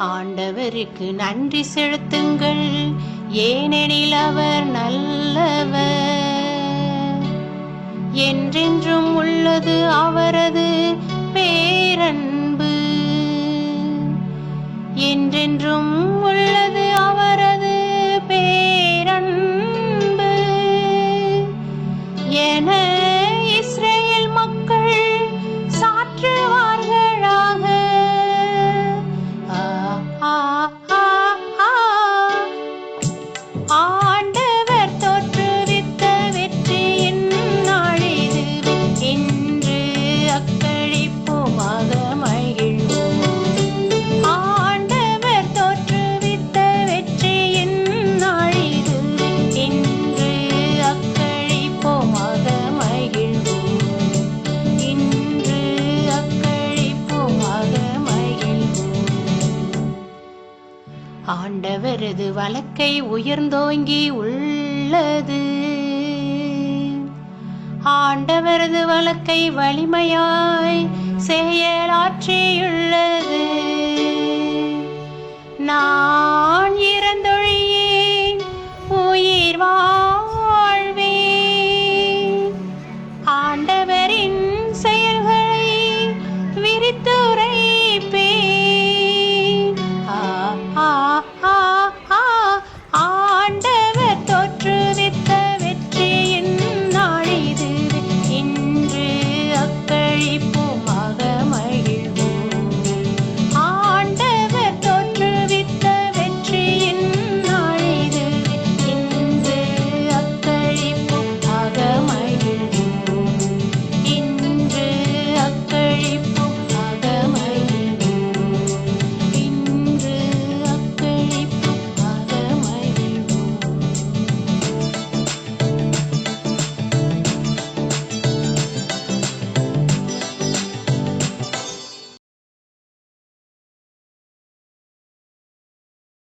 ஆண்டவருக்கு நன்றி செலுத்துங்கள். ஏனெனில் அவர் நல்லவர். என்றென்றும் உள்ளது அவரது பேரன்பு. என்றென்றும் உள்ளது அவரது பேரன்பு. என Ah. ஆண்டவரது வழக்கை உயர்ந்தோங்கி உள்ளது. ஆண்டவரது வழக்கை வலிமையாய் செயலாற்றியுள்ளது. நான் இறந்தொழியே உயிர் வா